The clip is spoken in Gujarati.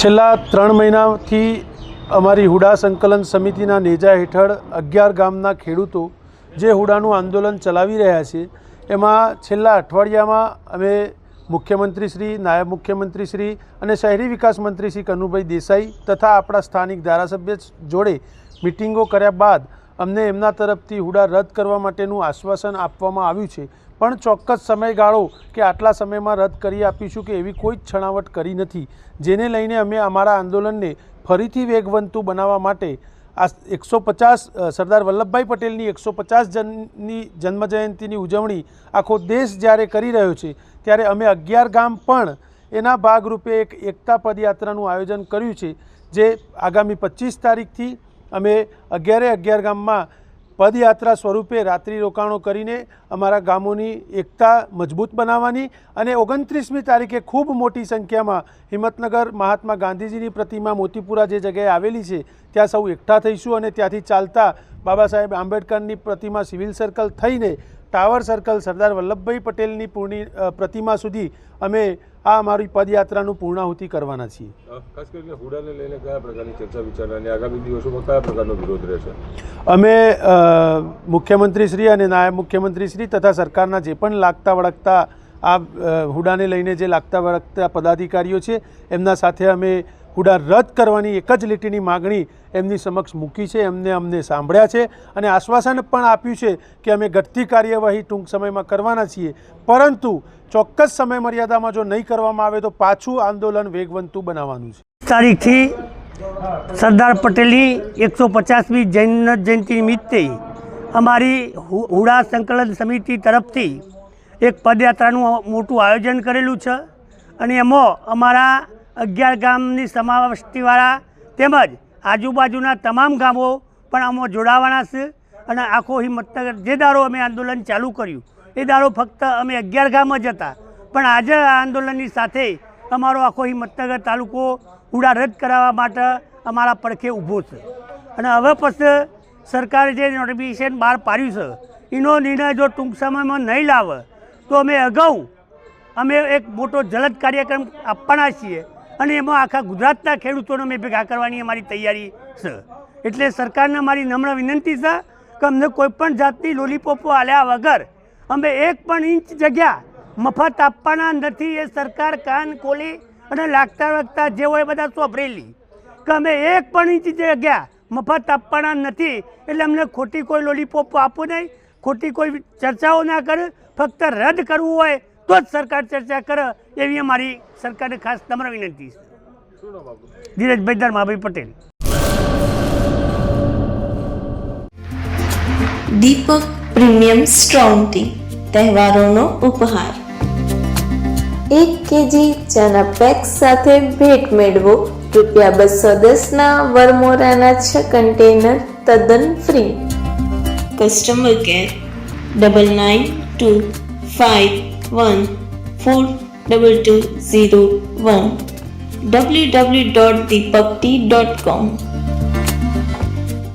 છેલ્લા ત્રણ મહિનાથી અમારી હુડા સંકલન સમિતિના નેજા હેઠળ અગિયાર ગામના ખેડૂતો જે હુડાનું આંદોલન ચલાવી રહ્યા છે, એમાં છેલ્લા અઠવાડિયામાં અમે મુખ્યમંત્રી શ્રી, નાયબ મુખ્યમંત્રી શ્રી અને શહેરી વિકાસ મંત્રી શ્રી કનુભાઈ દેસાઈ તથા આપણા સ્થાનિક ધારાસભ્ય જોડે મિટિંગો કર્યા બાદ અમને એમના તરફથી હુડા રદ કરવા માટેનું આશ્વાસન આપવામાં આવ્યું છે. પણ ચોક્કસ સમયગાળો કે આટલા સમયમાં રદ કરી આપીશું કે એવી કોઈ જ છણાવટ કરી નથી, જેને લઈને અમે અમારા આંદોલનને ફરીથી વેગવંતુ બનાવવા માટે આ એકસો પચાસ સરદાર વલ્લભભાઈ પટેલની એકસો પચાસ જનની જન્મજયંતિની ઉજવણી આખો દેશ જ્યારે કરી રહ્યો છે, ત્યારે અમે અગિયાર ગામ પણ એના ભાગરૂપે એક એકતા પદયાત્રાનું આયોજન કર્યું છે, જે આગામી પચીસ તારીખથી અમે અગિયારે અગિયાર ગામમાં પદયાત્રા સ્વરૂપે રાત્રિ રોકાણો કરીને અમારા ગામોની એકતા મજબૂત બનાવવાની અને ઓગણત્રીસમી તારીખે ખૂબ મોટી સંખ્યામાં હિંમતનગર મહાત્મા ગાંધીજીની પ્રતિમા મોતીપુરા જે જગ્યાએ આવેલી છે, ત્યાં સૌ એકઠા થઈશું અને ત્યાંથી ચાલતા બાબા સાહેબ આંબેડકરની પ્રતિમા સિવિલ સર્કલ થઈને ટાવર સર્કલ સરદાર વલ્લભભાઈ પટેલની પૂર્ણિ પ્રતિમા સુધી અમે આ અમારી પદયાત્રાનું પૂર્ણાહુતિ કરવાના છીએ. ખાસ કરીને હુડાને લઈને કયા પ્રકારની ચર્ચા વિચારણા અને આગામી દિવસોમાં કયા પ્રકારનો વિરોધ રહેશે? અમે મુખ્યમંત્રીશ્રી અને નાયબ મુખ્યમંત્રીશ્રી તથા સરકારના જે પણ લાગતા વળગતા આ હુડાને લઈને જે લાગતા વળગતા પદાધિકારીઓ છે એમના સાથે અમે હુડા રદ કરવાની એક જ લીટીની માગણી એમની સમક્ષ મૂકી છે, એમને અમને સાંભળ્યા છે અને આશ્વાસન પણ આપ્યું છે કે અમે ઘટતી કાર્યવાહી ટૂંક સમયમાં કરવાના છીએ. પરંતુ ચોક્કસ સમય મર્યાદામાં જો નહીં કરવામાં આવે તો પાછું આંદોલન વેગવંતુ બનાવવાનું છે. તારીખથી સરદાર પટેલની એકસો પચાસમી જૈન જયંતિ નિમિત્તે અમારી હુડા સંકલન સમિતિ તરફથી એક પદયાત્રાનું મોટું આયોજન કરેલું છે અને એમાં અમારા અગિયાર ગામની સમાવસ્તીવાળા તેમજ આજુબાજુના તમામ ગામો પણ આમાં જોડાવાના છે અને આખો હિંમતનગર જે દારો અમે આંદોલન ચાલુ કર્યું, એ દારો ફક્ત અમે અગિયાર ગામ જ હતા. પણ આજે આ આંદોલનની સાથે અમારો આખો હિંમતનગર તાલુકો ઉડા રદ કરાવવા માટે અમારા પડખે ઊભો છે. અને હવે પછી સરકારે જે નોટિફિકેશન બહાર પાડ્યું છે, એનો નિર્ણય જો ટૂંક સમયમાં નહીં લાવે, તો અમે અગાઉ અમે એક મોટો જલદ કાર્યક્રમ આપવાના છીએ. અને એમાં આખા ગુજરાતના ખેડૂતોને અમે ભેગા કરવાની અમારી તૈયારી છે. એટલે સરકારને મારી નમ્ર વિનંતી છે કે અમને કોઈપણ જાતની લોલીપોપો આલ્યા વગર અમે એક પણ ઇંચ જગ્યા મફત આપવાના નથી એ સરકાર કાન ખોલી અને લાગતા વાગતા જે હોય બધા સોંપરેલી. કે અમે એક પણ ઇંચ જગ્યા મફત આપવાના નથી એટલે અમને ખોટી કોઈ લોલીપોપ આપવું નહીં, ખોટી કોઈ ચર્ચાઓ ના કરે, ફક્ત રદ કરવું હોય તો જ સરકાર ચર્ચા કરે એવી અમારી સરકારને ખાસ તમારા વિનંતી છે. Dhirajbhai Dharmabhai Patel. Deepak premium strong tea તહેવારોનો ઉપહાર. એક કેજી ચાના પેક સાથે ભેટ મેળવો. રૂપિયા બસો દસના વરમોરાના છ કન્ટેનર તદ્દન free. Customer care double nine two five one four double two zero one W